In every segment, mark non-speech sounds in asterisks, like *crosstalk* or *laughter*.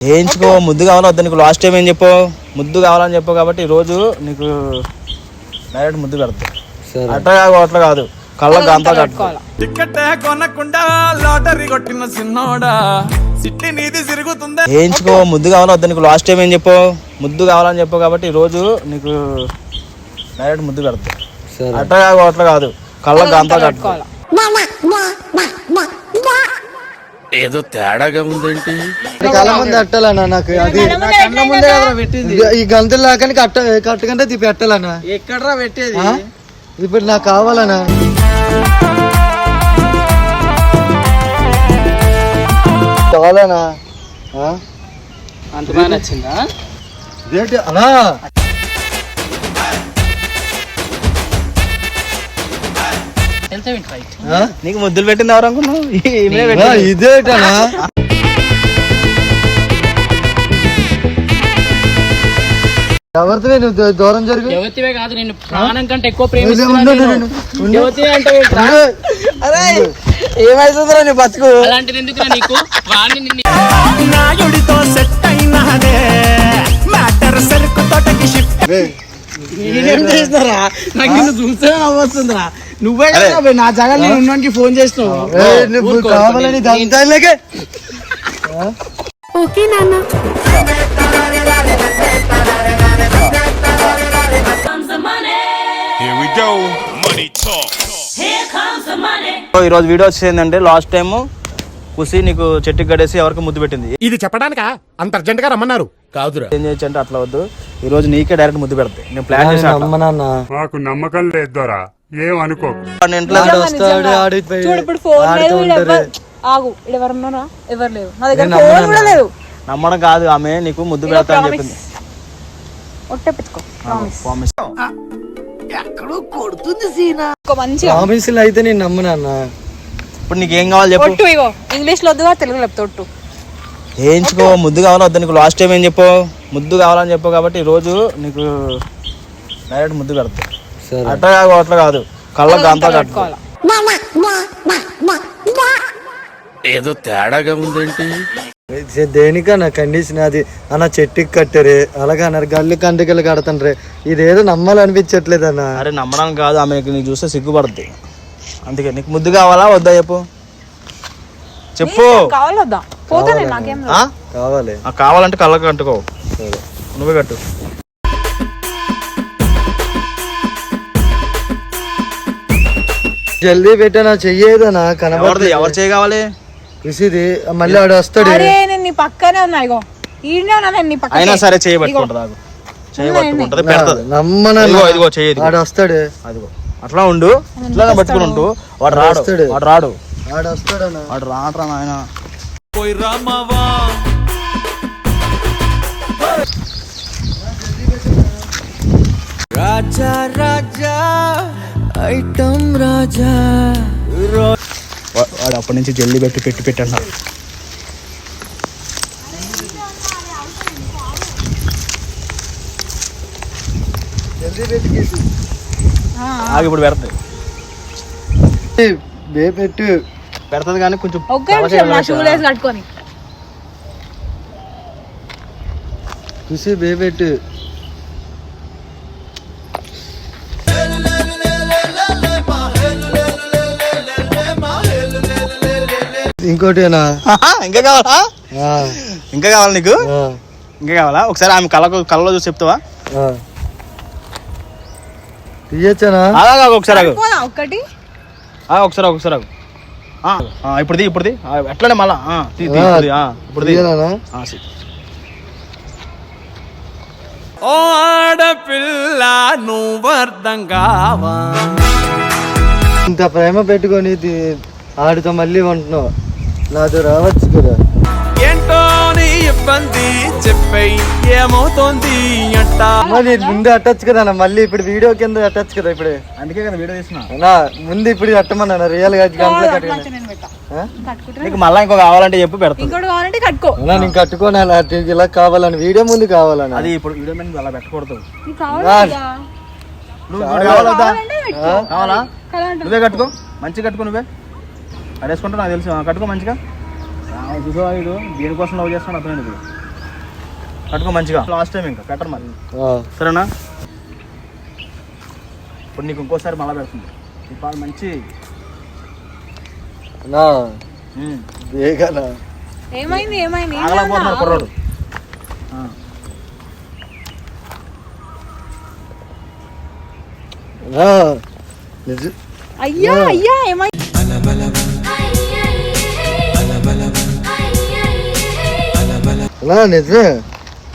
వేయించుకో ముద్దు కావాలా వద్దా నీకు లాస్ట్ టైం ఏం చెప్పు ముద్దు కావాలని చెప్పు కాబట్టి ఈ రోజు నీకు డైరెక్ట్ ముద్దు పెడతా సరే. అట్లా కాదు అట్లా కాదు. కళ్ళకు గంతా కట్టు కట్టుకోవాలా? టికెట్ కొనకుండా లాటరీ కొట్టిన సిన్నోడా. సిట్టి నీది తిరుగుతుందే వేయించుకో ముద్దు కావాలా వద్దా నీకు లాస్ట్ టైం ఏం చెప్పు ముద్దు కావాలని చెప్పు కాబట్టి ఈ రోజు నీకు డైరెక్ట్ ముద్దు పెడతా సరే. అట్లా కాదు అట్లా కాదు. కళ్ళకు గంతా కట్టు కట్టుకోవాలా? ఏదో తేడాగా ఉందేంటి కళ్ళ ముందు పెట్టాలన్నా నాకు అది. ఇది- ఈ గంతులు లాకని కట్ట కట్టకంటే ఇది పెట్టాలన్నా ఎక్కడ్రా పెట్టేది? ఇప్పుడు నాకు కావాలన్నా. కావాలనా ఆ? అంత బాగా నచ్చిందా? ఇదేంటి? అన్నా! నీకు ముద్దులు పెట్టింది ఎవరు అనుకున్నావు. ఇదేటనా ఎవరితో నువ్వు దూరం జరుగు? యువతివే కాదు నేను ప్రాణం కంటే ఎక్కువ ఏమైతుందిరా నీ బతుకు? అలాంటిది ఎందుకురా నీకు? నాయుడితో సెట్ అయినదే మ్యాటర్ సరుకు తోటకి షిఫ్ట్ వే, నేనేం చేసినారా నాకు నిన్ను చూస్తే నవ్వొస్తుందిరా నువ్వే. కదా నా జగన్ నేను ఉన్నోనికి ఫోన్ చేసినావు వే, నువ్వు కావాలని దంతాలకే ఓకే నాన్న. ఈ రోజు వీడియో వచ్చేది ఏంటంటే లాస్ట్ టైం కుసి నీకు చెట్టుకి గడేసి ఎవరికి ముద్దు పెట్టింది? ఇది చెప్పడానికా? అంత అర్జెంట్గా రమ్మన్నారు. కాదురా. ఏం చేయొచ్చు అంటే అట్లా వద్దు. ఈ రోజు నీకే డైరెక్ట్ ముద్దు పెడతాయి. నేను ప్లాన్ చేశాను మాకు నమ్మకం లేదు దొరా. ఏం అనుకో ఇంట్లో ఆడు వస్తాడు ఆడి పోయి చూడు ఇప్పుడు ఫోన్ లేదు ఆడుతూ వీడు ఉంటారు ఎవరు ఆగు ఇక్కడ ఎవరు ఉన్నారా? ఎవరు లేరు. నా దగ్గర నేను ఫోన్ కూడా లేదు. నమ్మడం కాదు ఆమె నీకు ముద్దు పెడతా అని. చెప్పింది. ఒట్టే పెట్టుకో ప్రామిస్ ప్రామిస్ ఒక మంచిగా. ప్రామిస్లు అయితే నేను నమ్మనన్నా ఇప్పుడు నీకు ఏం కావాలి చెప్పు. ఒట్టు ఇగో ఇంగ్లీష్లో వద్దుగా తెలుగులో చెప్తా ఒట్టు. వేయించుకో ముద్దు కావాలా వద్దా నీకు లాస్ట్ టైం ఏం చెప్పు? ముద్దు కావాలని చెప్పు కాబట్టి ఈ రోజు నీకు డైరెక్ట్ ముద్దు పెడతా. అట్లా కాదు. అట్లా కాదు కళ్ళకు కట్టుకోవాలా ఏదో తేడాగా ఉందేంటి? ఇది దేనికన్నా కండిషన్ అది? అన్న చెట్టుకి కట్టారు అలాగే అన్నారు. గల్లి కంటికలు కడతండ్రే. ఇదేదో నమ్మాలనిపించట్లేదు అన్న అరే నమ్మడానికి కాదు. ఆమె నీకు చూస్తే సిగ్గుపడుద్ది. అందుకే నీకు ముద్దు కావాలా వద్దా చెప్పు? చెప్పు. కావాలంటే కళ్ళకు కట్టుకో సరే. నువ్వే కట్టు. జల్దీ పెట్టానా చెయ్యేదనా? కనబడదు ఎవరు చేయ కావాలి చూసిది మళ్ళీ ఆడు వస్తాడు. అరే నేను నీ పక్కనే ఉన్నా ఇగో. ఈడనే ఉన్నా నేను నీ పక్కనే. అయినా సరే చేయి పట్టుకుంటుంది నాకు చేయి పట్టుకుంటుంది పెడతది. నమ్మన ఇదిగో, ఇదిగో చెయ్యి ఇదిగో. ఆడు వస్తాడు. అదిగో. అట్లా ఉండు. ఇట్లా పట్టుకుని ఉంటూ వాడు రాడు. వాడు రాడు. ఆడు వస్తాడన్నా? వాడు రాట్రా నాయన? పోయి రామావా. రాజా రాజా. ఐటమ్ రాజా. వాడు అప్పటి నుంచి జల్లి పెట్టి పెట్టి పెట్టి అన్నాడు జల్దీ పెట్టుకేసి ఆగి ఇప్పుడు పెడతాయి బే పెట్టు. పెడతది కానీ కొంచెం ఒక్క నిమిషం నా షూ లేసి కట్టుకొని. చూసి బే పెట్టు. ఇంకోటేనా ఇంకా కావాలా? ఇంకా కావాలా నీకు? ఇంకా కావాలా? ఒకసారి ఆమె కళ్ళకు కళ్ళలో చూసి చెప్తావా. తీయచ్చానా? అలాగా ఒకసారి ఆ, ఒకసారి ఒకసారి ఆ, ఇప్పుడుది ఇప్పుడుది ఎట్లనే మళ్ళా సి. ఓ ఆడపిల్ల నువ్వు అర్థం కావా? ఇంత ప్రేమ పెట్టుకొని ఆడితో మళ్ళీ ఉంటున్నావు. నాతో రావచ్చు కదా. ఏంటో నీ ఇబ్బంది? చెప్పేయి ఏమవుతోంది అంట. మరి ముందు అట్టచ్చు కదా అన్న. మళ్ళీ ఇప్పుడు వీడియో కింద అట్టచ్చు కదా ఇప్పుడు. అందుకే కదా వీడియో తీసిన అన్నా ముందు ఇప్పుడు అట్టమన్నా రియల్గా గంటలు కట్టుకుని ఆ? నీకు మళ్ళా ఇంకో కావాలంటే చెప్పు పెడతా. ఇంకోటి కావాలంటే కట్టుకో. అన్నా నేను కట్టుకోను అలా. అటు ఇలా కావాలని. వీడియో ముందు కావాలన్నా. అది ఇప్పుడు వీడియో మీద అలా పెట్టకూడదు. నీకు కావాలి కావాలా. నువ్వే కట్టుకో. మంచిగా కట్టుకో నువ్వే. అడేసుకుంటా నాకు తెలుసు. కట్టుకో మంచిగా. ఆ, చూసావా వీడు దేనికోసం లవ్ చేస్తాడు అర్థమైంది ఇప్పుడు కట్టుకో మంచిగా. లాస్ట్ టైం ఇంకా కట్టరు మరి. ఆ, సరేనా? ఇప్పుడు నీకు ఇంకోసారి మళ్ళా పెడుతుంది. ఈ పాలు మంచి. ఏమైంది ఏమైంది? ఆగలేకపోతున్నాడు? కుర్రాడు. అయ్యా అయ్యా ఏమైంది? నిజమే.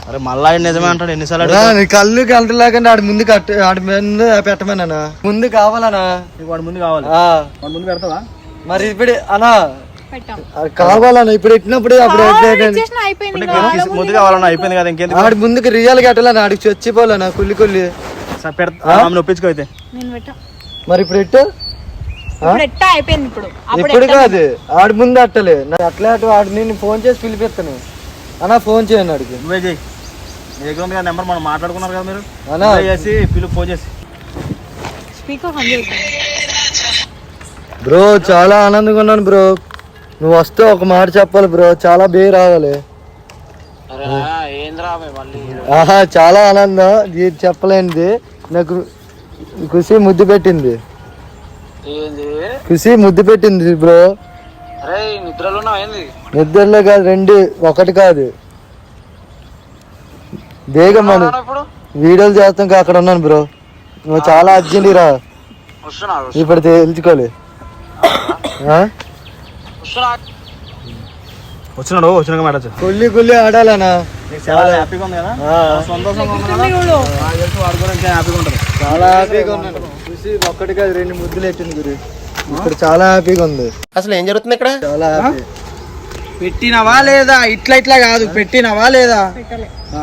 అరే మళ్ళా నిజమే అంటాడు ఎన్నిసార్లు? నీ కళ్ళు కంటలేకుండా ఆడి ముందు కట్ట ఆడి ముందు పెట్టమేనా ముందు కావాలనా వాడి ముందు కావాలి. ఆ, వాడి ముందు పెడతావా? మరి ఇప్పుడు అనా పెట్టాం. అది కావాలనా ఇప్పుడు పెట్టినప్పుడు అప్పుడు ముద్దు కావాలన్నా అయిపోయింది కదా ఇంకేంది ఆడి ముందుకు రియల్ కట్టాలని? ఆడికి చచ్చిపోలేనా? కుల్లి కుల్లి. ఒప్పించుకో అయితే. నేను పెట్టా. మరి ఇప్పుడు ఎట్టు ఇప్పుడు? కాదు. ఆడి ముందు అట్టలే. నాకు అట్లా అటు ఆడి నేను ఫోన్ చేసి పిలిపిస్తాను. అన్నా ఫోన్ చేయండి ఆడికి నువ్వే చేయి. నీ దగ్గర ఉంది కదా నెంబర్ మనం మాట్లాడుకున్నారు కదా మీరు. నువ్వే చేసి పిలుపు ఫోన్ చేసి. స్పీకర్ ఆన్ చేయి. బ్రో చాలా ఆనందంగా ఉన్నాను బ్రో. నువ్వు వస్తే ఒక మాట చెప్పాలి బ్రో. చాలా బే రావాలి ఆహా చాలా ఆనందం. ఇది చెప్పలేనిది. నాకు ఖుషి ముద్దు పెట్టింది. ఖుషి ముద్దు పెట్టింది బ్రో. నిద్రలో కాదు రెండు ఒకటి కాదు. బేగం మనం వీడియోలు చేస్తాం కా, అక్కడ ఉన్నాను బ్రో. నువ్వు చాలా అర్జెంట్ రా. ఇప్పుడు తెలుసుకోలే? వచ్చినాడు వచ్చినాక కుల్లి కుల్లి ఆడాలనా? చాలా హ్యాపీగా ఉంది కదా? హ్యాపీగా ఉంటుంది చాలా హ్యాపీగా ఉన్నాను చూసి ఒక్కటి కాదు రెండు ముద్దులు ఎట్టింది గురి. ఇప్పుడు చాలా హ్యాపీగా ఉంది. అసలు ఏం జరుగుతుంది ఇక్కడ? చాలా హ్యాపీ. పెట్టినవా లేదా? ఇట్లా ఇట్లా కాదు. పెట్టినవా లేదా? ఆ.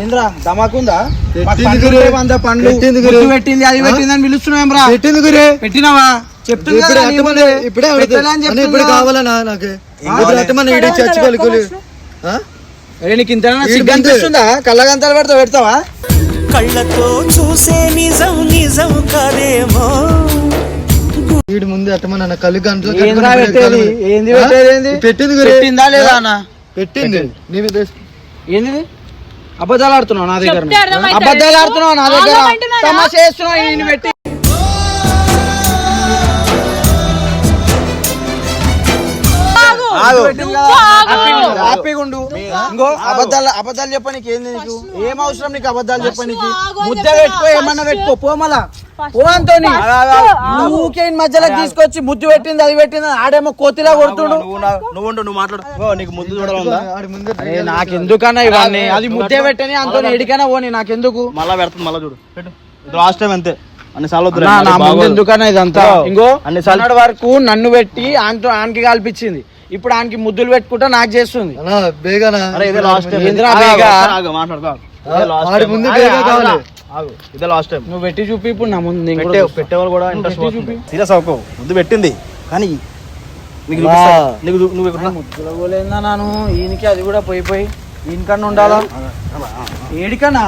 ఏంద్రా ధమాకుందా? పెట్టింది మాకు పండ్లు గురు. ఉంటాయి, వంద పండ్లు. పెట్టింది గురు. గుర్తు పెట్టింది అది పెట్టింది అని పిలుస్తున్నాం రా. పెట్టింది గురి. పెట్టినావా? చెప్తుంది ఇప్పుడు. ఇప్పుడే పెట్టాలి అని అడుగుతా ఇప్పుడు చెప్తున్నా. కావాలనా నాకు? అరే నీకు ఇంత వీడి సిగ్గు ముందే. అనిపిస్తుందా కళ్ళగంతలు పెడతావు పెడతావా? కళ్ళతో చూసే నిజం నిజం కాదేమో. వీడి ముందు ఎట్టమని అన్న కళ్ళు గంటలు పెట్టేది? పెట్టేది ఏంది? పెట్టింది గురి. పెట్టిందా లేదా అన్న? పెట్టింది. నీ మీద ఏంది ఇది? అబద్ధాలు ఆడుతున్నావు నా దగ్గర. అబద్ధాలు ఆడుతున్నావు నా దగ్గర? తమాషా చేస్తున్నావు పెట్టి. ఆగు. ఆగు. నువ్వు ఆగు. హ్యాపీగా ఉండు. ఇంకో అబద్ధాలు అబద్ధాలు చెప్పనీకి ఏంది నీకు? ఏం అవసరం నీకు అబద్ధాలు చెప్పనీకి ముద్ద చెప్పినా. పెట్టుకో ఏమన్నా పెట్టుకో. పో మళ్ళా. First- పో అంతోని. ఆగు. ఊకే ఈయన మధ్యలో తీసుకొచ్చి ముద్దు పెట్టింది అది పెట్టింది ఆడేమో కోతిలా కొడుతుండు. నువ్వు నువ్వు మాట్లాడు. నీకు ముందు చూడాలందా ఆడి ముందు అరే నాకెందుకన్నా ఇవన్నీ? అది ముద్దే పెట్టని అంతో ఎడికైనా పోనీ నాకెందుకు? మళ్ళా పెడుతుంది మళ్ళా చూడు. పెట్టు. ఇది లాస్ట్ టైం అంతే. అన్ని సార్లు వద్దులే, నా- నా మళ్ళీ ముందు బాగోదు. ఎందుకన్నా ఇదంతా? ఇంకో అన్ని సార్లు. అన్నటి వరకు నన్ను పెట్టి ఆయనతో ఆయనకి కల్పించింది. ఇప్పుడు ఆయనకి ముద్దులు పెట్టుకుంటా నాకు చేస్తుంది. ఇదే లాస్ట్ టైం నువ్వు పెట్టి చూపి ఇప్పుడు నా ముందు. పెట్టేవాళ్ళు కూడా ఇంట్రెస్ట్ సీరియస్ అవ్వకు. ముందు పెట్టింది. కానీ నీకు నువ్వు నాను? ఈయనకి అది కూడా పోయి పోయి ఈయనకన్నా ఉండాలా? ఏడికన్నా?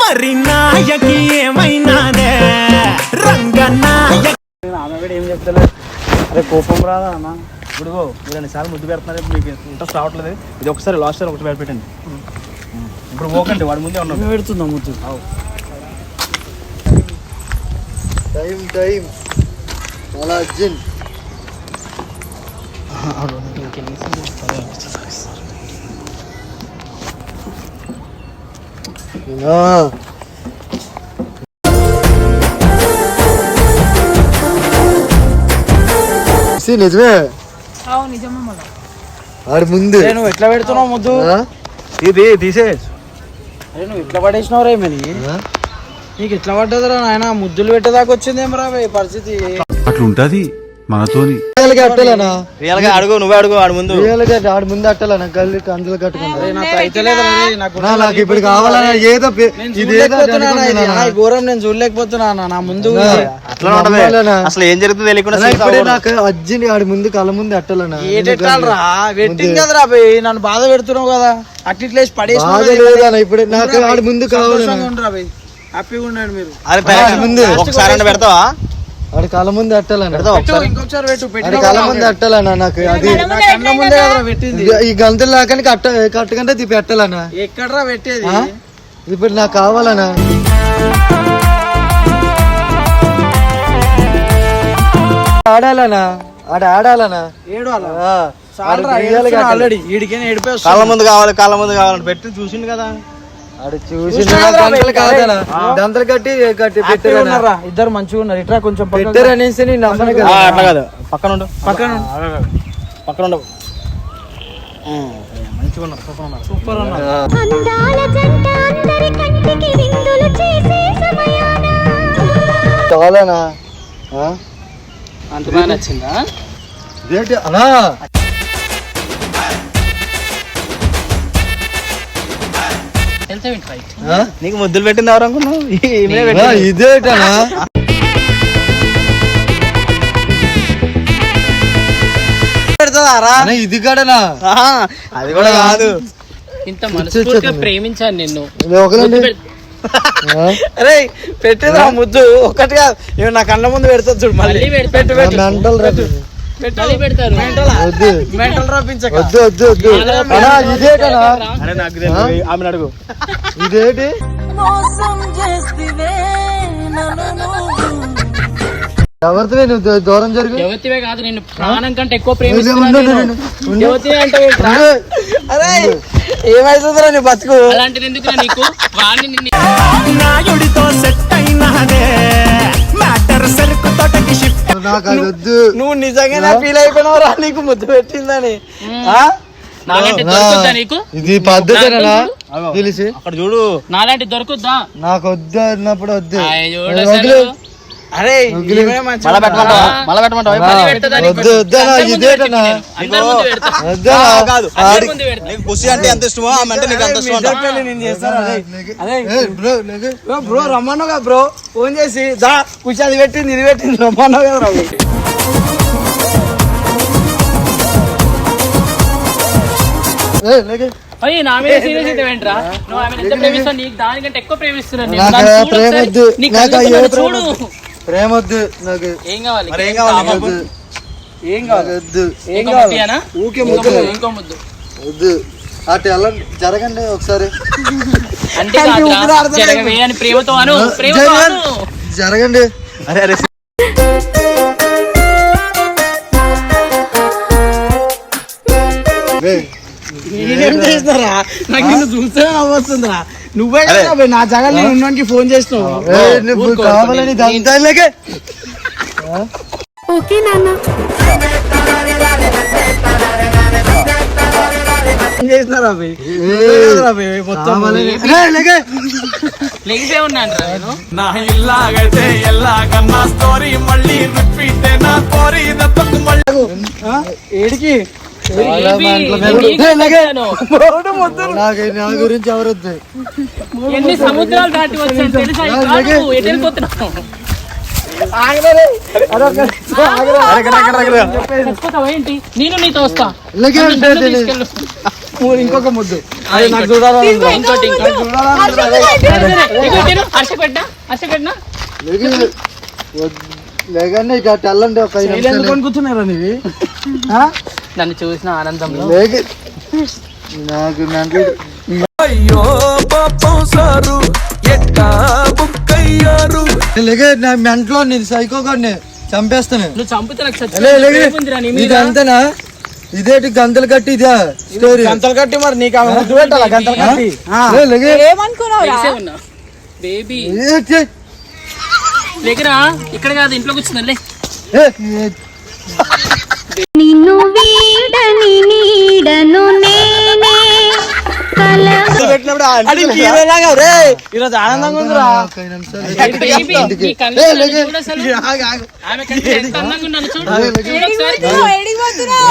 మరి నాయకి ఏమైనాదే రంగనాయక ఆమె కూడా ఏం చెప్తలేదు అరే కోపం రాదా అన్న? ఇప్పుడు మీరు అన్నిసార్లు ముద్దు పెడుతున్నారు ఇప్పుడు మీకు ఇంట్రెస్ట్ రావట్లేదు. ఇది ఒకసారి లాస్ట్ సార్ ఒకటి పెట్టండి. ఇప్పుడు పోకండి వాడి ముందే ఉన్నాడు. పెడుతుందా ముద్దు. టైం టైం చాలా అర్జెంట్ ఆ. See, నిజమే అవును నిజమే మళ్ళా ఆడి ముందు అరే నువ్వు ఎట్లా పెడుతున్నావు ముద్దు ఆ? ఇది తీసే అరే నువ్వు ఎట్లా పడేసినావు రే మరి ఆ? నీకు ఎట్లా పడ్డదిరా నాయన? ముద్దులు పెట్టేదాకా వచ్చిందేమరా ఈ పరిస్థితి. అట్లుంటది మనతోని. రియల్గా అట్టలేనా? రియల్గా అడుగు నువ్వే అడుగు ఆడు ముందు. రియల్గా ఆడి ముందు అట్టలేనా గల్లి కందులు కట్టుకుంటా. నాకు ఇప్పుడు కావాలన్నా ఏదో ఇది ఘోరం నేను చూడలేకపోతున్నా. నా ముందు అట్లా ఉంటది. నమ్మాలనా? అసలు ఏం జరుగుతుందో తెలియకుండా ఇప్పుడే. నాకు అజ్జిని ఆడి ముందు కళ్ళ ముందు అట్టలేనా? ఏటెట్టాలరా? వెట్టింగ్ కదరా బే నన్ను బాధ పెడుతున్నావు కదా. అట్టిట్లేసి పడేసి ఇప్పుడే. నాకు ఆడి ముందు బే హ్యాపీగా ఉండండి మీరు. ముందు. ఒకసారి అంటే పెడతావా? ఆడి కళ్ళ ముందు అట్టలేనా పెడతావా? పెట్టు, ఒకసారి ఇంకొకసారి పెట్టు ఆడి పెట్టి కళ్ళ ముందు అట్టలేనా నాకు అది. నా కళ్ళ ముందే కదరా పెట్టింది? ఈ గంతులు లాకని కట్ట కట్టకంటే తిప్పి పెట్టాలనా ఎక్కడరా పెట్టేది? ఇప్పుడు నాకు కావాలనా ఆడాలనా ఆడ ఆడాలనా ఏడు అలా? ఆ, చాలరా ఆడు రియల్గా ఆల్రెడీ ఈడికైనా ఏడిపోయి. కాళ్ళ ముందు కావాలి కాళ్ళ ముందు కావాలని పెట్టి చూసిండు కదా. దంతలు కట్టి కట్టి ఉన్నారా? ఇద్దరు మంచిగా ఉన్నారు. ఇట్రా కొంచెం పక్కకు. పెట్టారనేసి నేను అట్లా కాదు. పక్కన ఉండు. పక్కన పక్కన ఉండు. ఉమ్, మంచిగా ఉన్నారు. సూపర్ ఉన్నారు. సూపర్ ఉన్నా అందాల జంట అందరి కంటికి విందులు చేసే సమయాన. చాలానా? ఆ? అంత బాగా నచ్చిందా? ఇదేంటి? నీకు ముద్దులు పెట్టింది ఎవరు అనుకున్నావు. ఇదేటనా ఇది కడనా? అది కూడా కాదు. ఇంత మనస్ఫూర్తిగా ప్రేమించాను నిన్ను. అరే పెట్టేదా ముద్దు ఒక్కటిగా నా కళ్ళ ముందు పెడతా చూడు మళ్ళీ. పెట్టు పెట్టు. మెంటల్? రద్దు మళ్ళీ పెడతారు మెంటలా వద్దు అడుగు. ఇదేటి? ఎవరితో నువ్వు. దూరం జరుగు? యువతివే కాదు నిన్ను ప్రాణం కంటే ఎక్కువ నేను. ఏమైతుందిరా నీ బతుకు? అలాంటిది ఎందుకురా నీకు? వాడిని నిన్ను నాయుడితో సెట్ అయినదే. సరుకు తోటకి షిఫ్ట్ నువ్వు నిజంగానే ఫీల్ అయిపోయినావురా నీకు ముద్దు పెట్టిందని. ఆ? నాలాంటి నా- దొరుకుద్దా నీకు? ఇది పద్ధతేనా? తెలిసి అక్కడ చూడు. నాలాంటి దొరుకుద్దా? నాకు వద్దు అన్నప్పుడు వద్దు. అరే మళ్ళా పెట్టమంటావా? మళ్ళా పెట్టమంటావా? పెడతా వద్దనా కాదు పుసి అంటే ఎంత ఇష్టమో ఆమె అంటే నీకు అంత ఇష్టం బ్రో లేకు. బ్రో బ్రో రమ్మన్నావు బ్రో. ఫోన్ చేసి దా కూర్చో అది పెట్టింది ఇది పెట్టింది రమ్మన్నావు కదా రావు దానికంటే ఎక్కువ ప్రేమిస్తున్నాను చూడు ప్రేమ. వద్దు. నాకు. ఏ నాకు కావాలి? మరి ఏం కావాలి నీకు? వద్దు ఏం కాదు వద్దు ఏం ఇంకో కావాలి? ఇంకో ముద్దు. ముద్దు, ఇంకో ముద్దు. వద్దు. అటు వెళ్ళండి జరగండి ఒకసారి. అంటే అది కాదురా, ఊపిరి ఆడతలేదు. జరగవే అని ప్రేమతో అను ప్రేమతో జరగండి. అను. జరగండి. అరే అరే. నేనేం చేసినారా నాకు నిన్ను చూస్తే నవ్వొస్తుందిరా. నువ్వే కదా నా జగన్ నేను ఉన్నోనికి ఫోన్ చేసినావు. కావాలని ఓకే నాన్న. చేసినారా నా ఇల్లాగైతే ఎల్లాగన్నా స్టోరీ మళ్ళీ రిపీట్ నా కోరి దత్తకు మళ్ళీ ఆ? ఏడికి? నా గురించి ఎవరొద్దు. ఎన్ని సముద్రాలు దాటి వచ్చాను తెలుసా? నేను నీతో వస్తా. ఇంకొక ముద్దు. అది నాకు చూడాలని ఉంది. ఇంకోటి ఇంకోటి సరే, సరే, ఇగో తిను. హర్ష పెట్టినా? హర్ష పెట్టినా? లేకే వద్దు. లేకండి ఇక వెళ్ళండి ఒక అనుకుంటున్నారా నీవి? ఆ? నన్ను చూసిన ఆనందంలో. నాకు అయ్యో పాపం సారు ఎట్టా బుక్ అయ్యారు లేకే నా మెంట్లో నేను సైకో గాడిని చంపేస్తాను. నువ్వు చంపితే నాకు లే, చచ్చి లేకే. ఉందిరా నీ మీద. ఇది అంతేనా ఇదేటి గంతలు కట్టి ఇదా స్టోరీ? గంతలు కట్టి మరి నీకు ఆమె ముద్దు పెట్టాలా? గంతలు కట్టి. ఆ. లే, లేకే. తెలిసే ఉన్నా బేబీ. ఏ, ఛీ. దగ్గర ఇక్కడ కాదు ఇంట్లో కూర్చుందిలే ఏ, నిన్ను వీడని నీడను నేనే కల ఈరోజు ఆనందంగా ఉందిరా.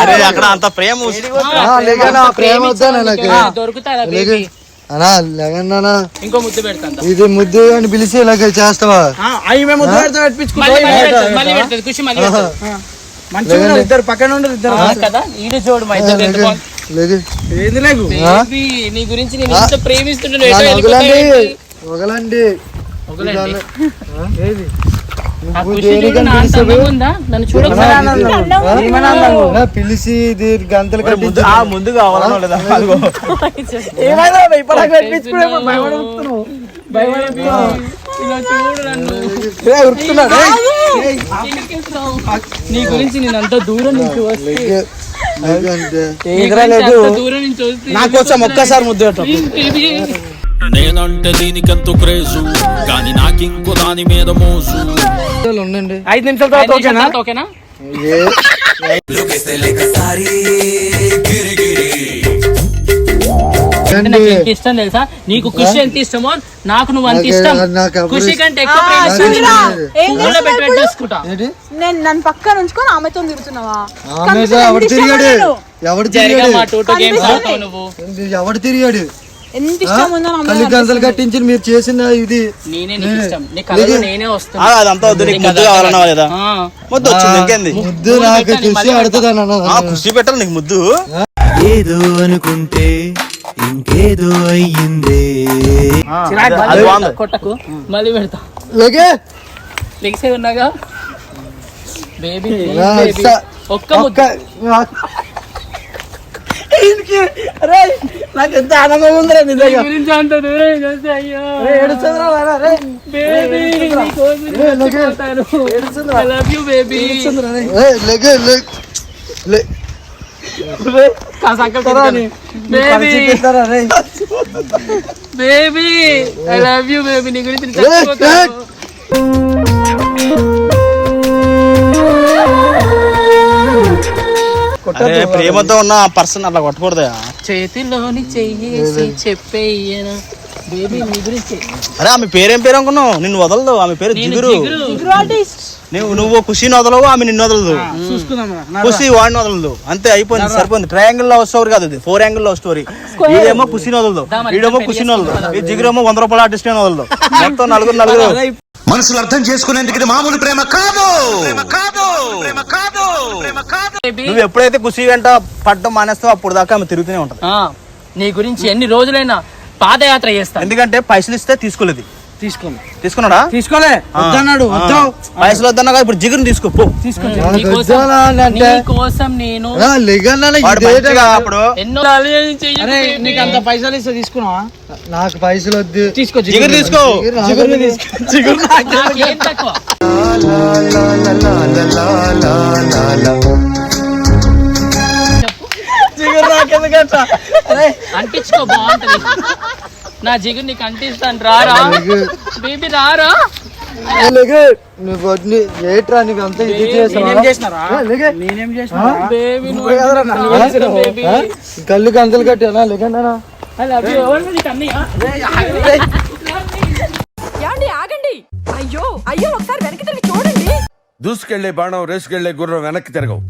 అరే అక్కడ అంత ప్రేమ ప్రేమ వద్దానా నాకు ఆ, దొరుకుతారా బేబీ? అన్నా లేకన్నా ఇంకో ముద్దు పెడతాను. ఇది ముద్దు అని పిలిచి ఇలాగ చేస్తావా? అవి మేము ముద్దు పెడితే పెట్టించుకుంటాం మంచిగా ఇద్దరు పక్కన ఉండరు ఇద్దరు కదా? ఈడు చూడు మా ఇద్దరు ఎంత బాగుంది. లేదు. ఏంది లేకు బేబీ నీ గురించి నేను ఎంత ప్రేమిస్తుంటాను ఎటో ఒకలండి వెళ్ళిపోతావు. ఒకలండి ఒకలండి. ఏది? ఆ నువ్వు ఖుషి చూడు దేనికని నా అంత పిలిచావు? అందంగా ఉందా? నన్ను చూడొకసారి నా పిలిచి ఇది గంతలు ముందు ఆ ముందు కావాలన్నా లేదా అదిగో. ఏమైనా ఇప్పుడు పెట్టించుకునే భయపడుతున్నావు ఇలా చూడు నన్ను. ఉరుకుతున్నాడు ఎందుకెళ్తున్నావు? నీ గురించి నేను అంత దూరం నుంచి వస్తే లేకంటే నీ ఎదురా గురించి లేదు అంత దూరం నుంచి వస్తే నా కోసం ఒక్కసారి ముద్దు నేనంటే దీనికెంతో క్రేజు కానీ నాకింకో దాని మీద మోజు. ఉండండి. ఐదు నిమిషాల తర్వాత ఓకేనా? ఓకేనా? నాకు ఇష్టం తెలుసా? నీకు ఖుషి ఎంత ఇష్టమో? నాకు నువ్వు అంత ఇష్టం. ఇష్టం- కంటే ఎక్కువ నేను. నన్ను పక్కన ఉంచుకొని ఆమెతో తిరుగుతున్నావా? ఎవడు తిరిగాడు? ఎవడు ఎవడు కట్టించి మీరు చేసిన ఇది. అదంతా వద్దు. నీకు ముద్దు కావాలన్నావా లేదా? ఆ. ముద్దు వచ్చింది ఇంకేంది? ముద్దు నాకు చూసి ఆడుతుందన్న ఆ కుస్తీ పెట్టాలి నీకు ముద్దు. ఏదో అనుకుంటే ఇంకేదో అయ్యిందే. కొట్టకు. మళ్ళీ పెడతా. లేకే లెగ్సే ఉన్నాగా? బేబీ ఒక్క నాకు ఎంత ఆనందంగా ఉందిరా నీ దగ్గర. గురించి అంత దూరం చేస్తే అయ్యో. ఏడుస్తుందిరా నాయనా, రే. బేబీ. నీ- గురించి. అరే ప్రేమతో ఉన్న పర్సన్ అట్లా కొట్టకూడదా? చేతిలోని చెయ్యేసి చెప్పేయను బేబీ నీ గురించి. అరే ఆమె పేరేం పేరు అనుకున్నావు? నిన్ను వదలదు ఆమె పేరు జిగురు. నువ్వు నువ్వు ఖుషిని వదలవు ఆమె నిన్ను వదలదు. ఖుషి వాడిని వదలదు. అంతే అయిపోయింది సరిపోయింది. ట్రయాంగిల్ లవ్ స్టోరీ కాదు ఇది. ఫోర్ యాంగిల్ లవ్ స్టోరీ ఇదేమో ఖుషిని వదలదు. వీడేమో ఖుషిని వదలదు. ఈ జిగురేమో వంద రూపాయల ఆర్టిస్ట్ అని వదలదు. మొత్తం నలుగురు *laughs* నలుగురు. మనసులు అర్థం చేసుకునేందుకు ఇది మామూలు ప్రేమ కాదు. ప్రేమ కాదు. ప్రేమ కాదు. ప్రేమ కాదు. Baby. నువ్వు ఎప్పుడైతే ఖుషి వెంట పడ్డం మానేస్తావు అప్పుడు దాకా ఆమె తిరుగుతూనే ఉంటది. ఆ, నీ గురించి ఎన్ని రోజులైనా పాదయాత్ర చేస్తాను ఎందుకంటే పైసలు ఇస్తే తీసుకోలేదు. తీసుకోండి తీసుకున్నాడా తీసుకోలే. వద్దన్నాడు. వద్దు పైసలు వద్దన్నా కదా ఇప్పుడు జిగురుని తీసుకో పో. కోసం నేను ఎన్నో. నీకు అంత పైసలు ఇస్తే తీసుకున్నావా? నాకు పైసలు వద్దు. తీసుకో జిగురు. తీసుకో. జిగురు జిగురు నాకెందుకంట అంటించుకో బాగుంటది. నా జిగురు నీకు అంటిస్తాను రారా? బేబీ రారా. ఏట్రా నీకు అంత ఇది చేసినా? కళ్ళు గంతలు కట్టానా? లేకన్నా ఆగండి. అయ్యో అయ్యో ఒకసారి వెనక్కి తిరిగి చూడండి. దూసుకెళ్ళే బాణం రేసుకెళ్ళే గుర్రం వెనక్కి తిరగవు.